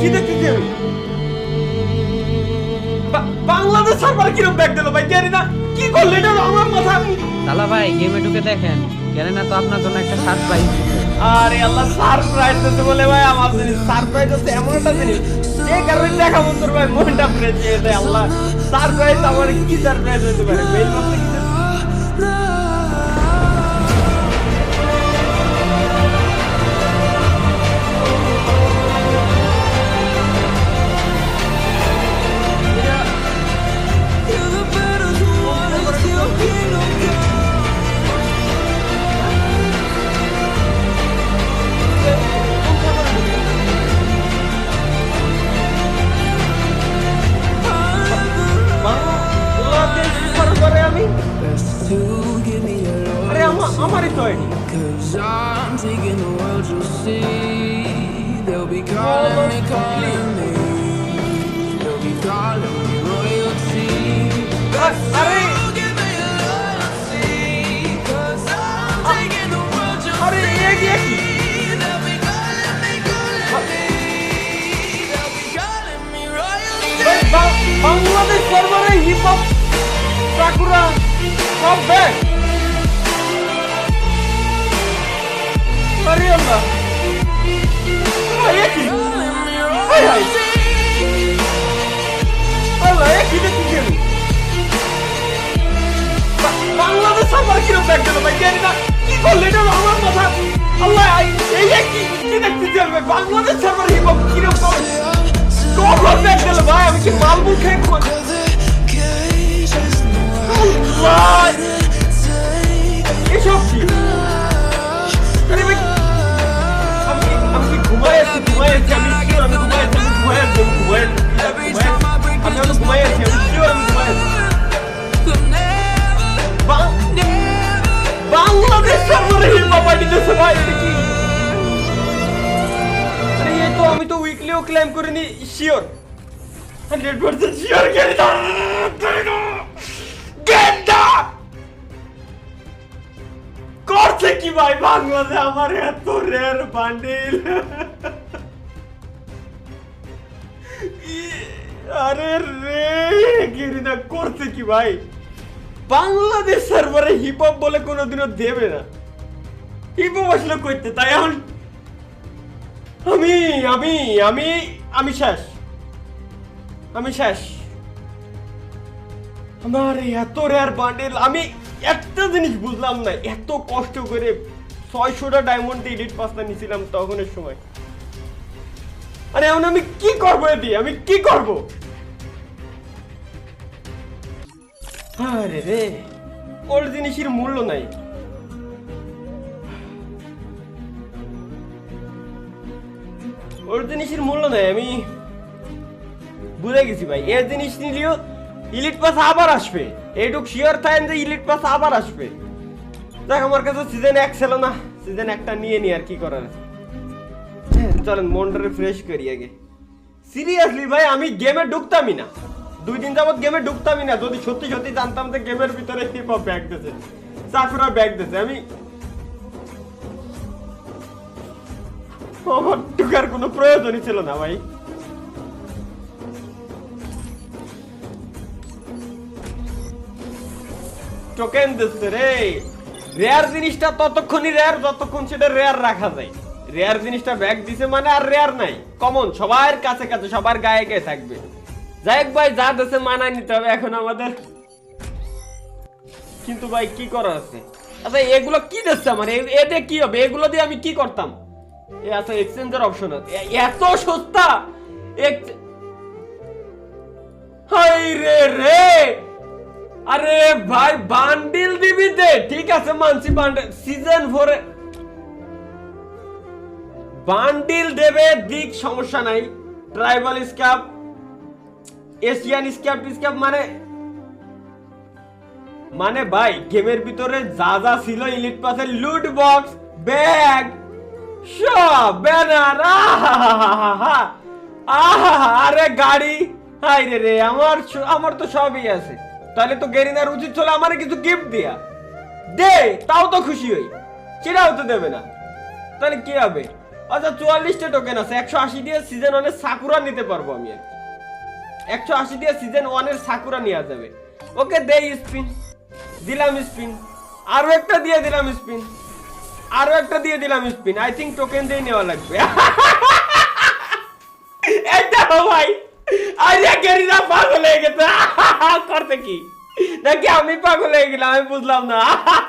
কি দেখতেছি আমি বাংলাদেশ সার্ভার কিরম ব্যাগ দিল ভাই জানি না। কি করলে এটা আমার মাথা? দালা ভাই গেমে ঢুকে দেখেন। জানেন না তো আপনার জন্য একটা সারপ্রাইজ আরে আল্লাহ সারপ্রাইজ দিতে বলে ভাই আমার জিনিস। সারপ্রাইজ হচ্ছে এমন একটা জিনিস। যে কারণে দেখা মন্তর ভাই মনটা ফ্রেশ হয়ে যায় আল্লাহ। সারপ্রাইজ আমার কি সারপ্রাইজ হতে পারে? মেইল বক্সে কি They'll be calling me, calling me. They'll be calling me royalty. Give me. Cause I'm taking the world. They'll be calling me, calling me. They'll be calling me royalty. Bangladesh সার্ভারে hip hop Sakura সব bag আরে আল্লাহ ভাই, ভাই। আল্লাহ এ কি দেখতেছি আমি বা- বাংলাদেশ সার্ভার কিরম ব্যাগ দিল ভাই জানি না কি করলে এটা আমার মাথা আল্লাহ এই- কি কি দেখতেছি আমি? বাংলাদেশ সার্ভার হিপ হপ কিরম করে কখন ব্যাগ দিল ভাই আমি কি মালমু খেয়ে! এসব কি? আমি তো উইকলিও ক্লেম করিনি শিওর হান্ড্রেড পার্সেন্ট শিওর গেন্দা গেন্দা করছে কি ভাই বাংলাদেশ আমার এত রেয়ার বান্ডিল আরে রে গিরিনা করছে কি ভাই? বাংলাদেশ সার্ভারে হিপ হপ বলে কোনোদিনও দেবে না। হিপ হপ আসলে করতে, তাই এখন আমি আমি আমি আমি শেষ। আমি শেষ। আমার এত রেয়ার বান্ডেল আমি একটা জিনিস বুঝলাম না, এত কষ্ট করে ছয়শোটা ডায়মন্ড এডিট পাসটা নিয়েছিলাম তখনের সময়। আরে এখন আমি কি করব এটি? আমি কি করব? আরে রে ওর জিনিসের মূল্য নাই। ওর জিনিসের মূল্য নাই, আমি বুঝে গেছি ভাই। এর জিনিস নিলেও ইলিট পাস আবার আসবে। এইটুক শিওর থাকেন যে ইলিট পাস আবার আসবে। দেখ আমার কাছে সিজন এক ছিল না সিজন একটা নিয়ে নি আর কি করার। চলেন মনটারে ফ্রেশ করি আগে। সিরিয়াসলি ভাই, আমি গেমে ঢুকতামই না। দুই দিন যাবত গেমে ঢুকতামই না। যদি সত্যি সত্যি জানতাম যে গেমের ভিতরে ব্যাগ দিয়েছে চাকুরা ব্যাগ দিয়েছে আমি আমার ঢুকার কোনো প্রয়োজনই ছিল না ভাই। টোকেন দিচ্ছে রে। রেয়ার জিনিসটা ততক্ষণই রেয়ার যতক্ষণ সেটা রেয়ার রাখা যায়। রেয়ার জিনিসটা ব্যাগ দিছে মানে আর রেয়ার নাই। কমন সবার কাছে কাছে, সবার গায়ে গায়ে থাকবে। যাই হোক ভাই, যা দেশে মানায় নিতে হবে এখন আমাদের। কিন্তু ভাই, কি করার আছে? আচ্ছা এগুলো কি দিচ্ছে আমার? এতে কি হবে? এগুলো দিয়ে আমি কি করতাম? এ আচ্ছা এক্সচেঞ্জের অপশন আছে। এত সস্তা! হাই রে রে! আরে ভাই বান্ডিল দিবি দে। ঠিক আছে, মানছি বান্ডিল সিজন ফোরে বান্ডিল দেবে, দিক সমস্যা নাই। ট্রাইবাল স্ক্যাপ এশিয়ান স্ক্যাপ স্ক্যাপ মানে? মানে ভাই, গেমের ভিতরে যা যা ছিল ইলিট পাসের লুট বক্স ব্যাগ সব ব্যানার আরে গাড়ি হাই রে রে, আমার আমার তো সবই আছে। তাহলে তো গেরিনার উচিত ছিল আমার কিছু গিফট দেয়া। দে, তাও তো খুশি হই। সেটাও তো দেবে না। তাহলে কি হবে? আচ্ছা চুয়াল্লিশটা টোকেন আছে, একশো আশি দিয়ে সিজন ওয়ানের সাকুরা নিতে পারব আমি আর কি। একশো আশি দিয়ে সিজন ওয়ানের সাকুরা নেওয়া যাবে। ওকে দে স্পিন দিলাম স্পিন আরও একটা দিয়ে দিলাম স্পিন আরও একটা দিয়ে দিলাম স্পিন আই থিঙ্ক টোকেন দিয়ে নেওয়া লাগবে। ভাই পাগল হয়ে গেছে। কি? নাকি আমি পাগল হয়ে গেলাম, আমি বুঝলাম না।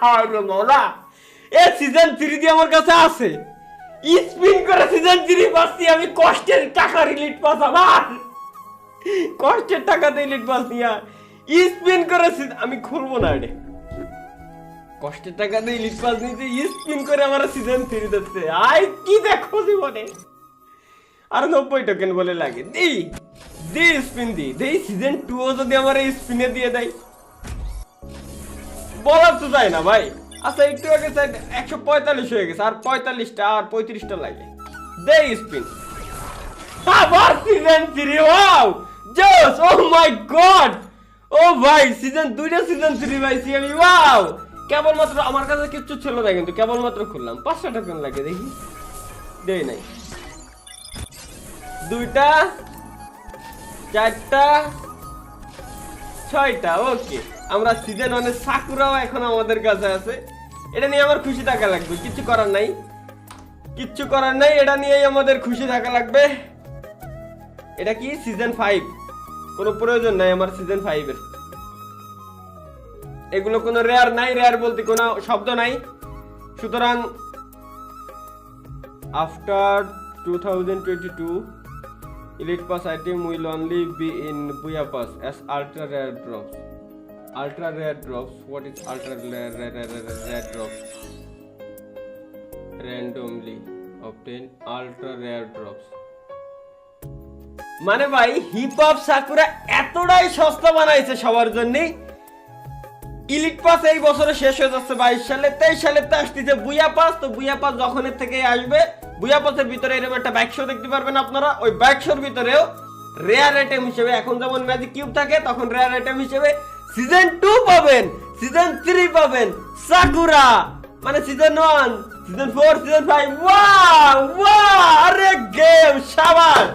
মৌলা, এ সিজন দিয়ে আমার কাছে আছে। করে সিজন পাচ্ছি, আমি কষ্টের টাকা রিলিট পাস কষ্টের টাকা দিয়ে লিট পাস নিয়া স্পিন করে আমি খুলবো না এটা কষ্টের টাকা দিয়ে লিট পাস নিতে স্পিন করে আমার সিজন থ্রি দিচ্ছে আই কি দেখো জীবনে? আর নব্বই টোকেন বলে লাগে। দি দি স্পিন দি দেই সিজন টু যদি আমার এই স্পিনে দিয়ে দেয়। বলার তো যায় না ভাই। আচ্ছা একটু আগে সাইড একশো পঁয়তাল্লিশ হয়ে গেছে, আর পঁয়তাল্লিশটা, আর পঁয়ত্রিশটা লাগে। দে স্পিন আবার সিজন থ্রি ওয়াও জোস ও মাই গড ও ভাই সিজন দুইটা সিজন থ্রি পাইছি আমি। ওয়াও কেবলমাত্র আমার কাছে কিচ্ছু ছিল না কিন্তু কেবলমাত্র খুললাম। পাঁচশো টোকেন লাগে দেখি। দেই নাই। দুইটা, চারটা, ছয়টা ওকে আমরা সিজন ওয়ানের সাকুরাও এখন আমাদের কাছে আছে। এটা নিয়ে আমার খুশি থাকা লাগবে কিছু করার নাই। কিচ্ছু করার নাই, এটা নিয়েই আমাদের খুশি থাকা লাগবে। এটা কি সিজন ফাইভ কোনো প্রয়োজন নাই আমার সিজন ফাইভের এগুলো কোনো রেয়ার নাই রেয়ার বলতে কোনো শব্দ নাই। সুতরাং after two thousand twenty two elite pass item will only be in booyah pass as ultra rare drops ultra rare drops what is ultra rare drops randomly obtain ultra rare drops মানে ভাই heap hop sakura এতটাই সস্তা বানাইছে সবার জন্য elite pass এই বছরে শেষ হয়ে যাচ্ছে, বাইশ সালে, তেইশ সালে তো আসতেছে বুয়া পাস তো বুয়া পাস যখনের থেকে আসবে বুয়া পাসের ভিতরে এরকম একটা ব্যাক শো দেখতে পারবেন আপনারা। ওই ব্যাক শোর ভিতরেও রেয়ার আইটেম হিসেবে, এখন যেমন ম্যাজিক কিউব থাকে, তখন রেয়ার আইটেম হিসেবে সিজন টু পাবেন সিজন থ্রি পাবেন সাকুরা মানে season one season four season five wow wow আরে গেম সাবাস!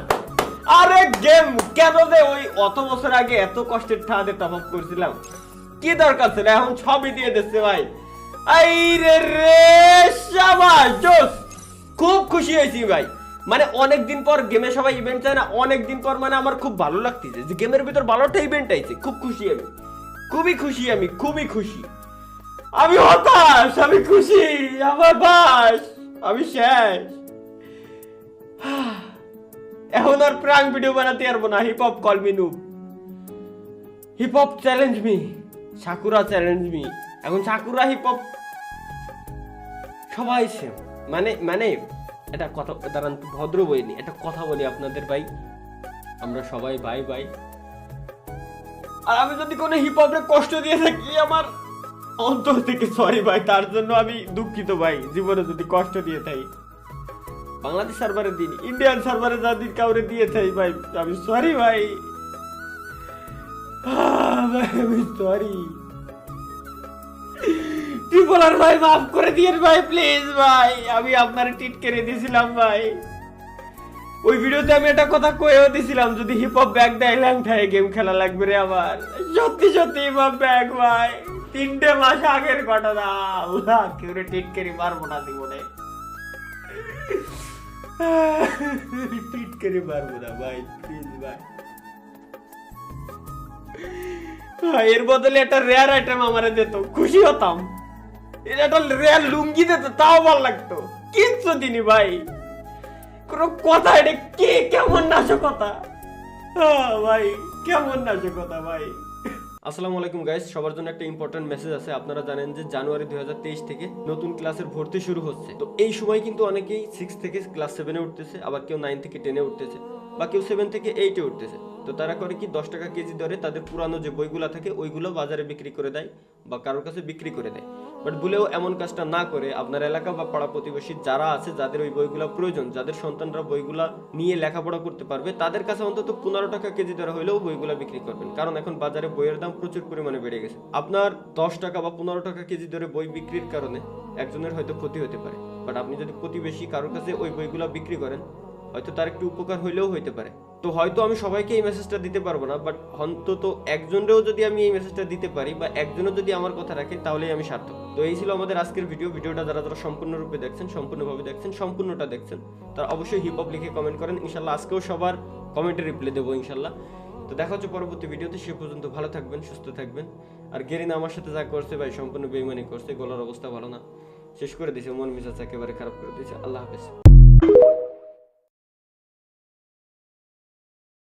আরে গেম, কেন যে ওই অত বছর আগে এত কষ্টের ঠাতে টপ করছিলাম? কি দরকার ছিল? এখন সবই দিয়ে দিচ্ছে ভাই। আই রে রে শাবাশ জোস। খুব খুশি হয়েছি ভাই। মানে অনেক দিন পর গেমে সবাই ইভেন্ট চায় না অনেক দিন পর মানে আমার খুব ভালো লাগতেছে যে গেমের ভিতর ভালোটা ইভেন্ট আইছে, খুব খুশি আমি। খুবই খুশি আমি, খুবই খুশি। আমি হতাশ, আমি খুশি, আমার বাস, আমি শেষ। এখন আর প্রাং ভিডিও বানাতে পারব না hip hop call me hip hop challenge me Sakura challenge me এখন সাকুরা হিপ হপ সবাই সেম মানে মানে এটা কথা, দাঁড়ান, ভদ্র বইনি একটা কথা বলি আপনাদের ভাই। আমরা সবাই ভাই ভাই আর আমি যদি কোনো হিপ হপে কষ্ট দিয়ে থাকি, আমার অন্তর থেকে সরি ভাই, তার জন্য আমি দুঃখিত ভাই, জীবনে যদি কষ্ট দিয়ে থাকি। বাংলাদেশ সার্ভারে দিন ইন্ডিয়ান সার্ভারে যা দিন কাউরে দিয়ে থাই ভাই, আমি সরি ভাই। আমি সরি ত্রিপোলার ভাই, মাফ করে দিয়েন ভাই প্লিজ ভাই, আমি আপনার টিট করে দিয়েছিলাম ভাই। ওই ভিডিওতে আমি একটা কথা কয়েও দিছিলাম, যদি হিপ হপ ব্যাগ দেয় ল্যাংঠায় গেম খেলা লাগবে রে আমার। সত্যি সত্যি হিপ হপ ব্যাগ ভাই, তিনটে মাস আগের ঘটনা। আল্লাহ কেউ টিট করে পারব না জীবনে। টিট করে পারব না, ভাই প্লিজ ভাই। এর বদলে একটা রেয়ার আইটেম আমারে দিত, খুশি হতাম। এটা একটা রেয়ার লুঙ্গি দিত, তাও ভালো লাগতো। কিচ্ছু দিনি, ভাই। কোনো কথা, এটা কে, কেমন নাশকতা ভাই, কেমন নাশকতা ভাই? আসসালামু আলাইকুম গাইস সবার জন্য একটা ইম্পর্টেন্ট মেসেজ আছে। আপনারা জানেন যে জানুয়ারি দুই হাজার তেইশ থেকে নতুন ক্লাসের ভর্তি শুরু হচ্ছে। তো এই সময় কিন্তু অনেকেই সিক্স থেকে ক্লাস সেভেনে উঠতেছে, আবার কেউ নাইন থেকে টেনে উঠতেছে। বা কেউ সেভেন থেকে এইটে উঠতেছে। তো তারা করে কি, দশ টাকা কেজি দরে তাদের পুরানো যে বইগুলো থাকে, ওইগুলো বাজারে বিক্রি করে দেয় বা কারোর কাছে বিক্রি করে দেয়। বাট ভুলেও এমন কাজটা না করে আপনার এলাকা বা পাড়া প্রতিবেশী যারা আছে, যাদের ওই বইগুলো প্রয়োজন, যাদের সন্তানরা বইগুলা নিয়ে লেখাপড়া করতে পারবে, তাদের কাছে অন্তত পনেরো টাকা কেজি দরে হলেও বইগুলা বিক্রি করবেন। কারণ এখন বাজারে বইয়ের দাম প্রচুর পরিমাণে বেড়ে গেছে। আপনার দশ টাকা বা পনেরো টাকা কেজি দরে বই বিক্রির কারণে একজনের হয়তো ক্ষতি হতে পারে। বাট আপনি যদি প্রতিবেশী কারোর কাছে ওই বইগুলা বিক্রি করেন হয়তো তার একটু উপকার হইলেও হইতে পারে। তো হয়তো আমি সবাইকে এই মেসেজটা দিতে পারব না বাট অন্তত একজনেরও যদি আমি এই মেসেজটা দিতে পারি বা একজনও যদি আমার কথা রাখে, তাহলেই আমি সার্থক। তো এই ছিল আমাদের আজকের ভিডিও ভিডিওটা যারা যারা সম্পূর্ণরূপে দেখছেন, সম্পূর্ণভাবে দেখছেন, সম্পূর্ণটা দেখছেন, তারা অবশ্যই হিপ হপ লিখে কমেন্ট করেন। ইনশাল্লাহ আজকেও সবার কমেন্টে রিপ্লাই দেবো, ইনশাল্লাহ। তো দেখা হচ্ছে পরবর্তী ভিডিওতে সে পর্যন্ত ভালো থাকবেন, সুস্থ থাকবেন। আর গেরিনা আমার সাথে যা করছে ভাই, সম্পূর্ণ বেইমানি করছে, গলার অবস্থা ভালো না। শেষ করে দিয়েছে, মন মিজাজ একেবারে খারাপ করে দিয়েছে। আল্লাহ হাফেজ।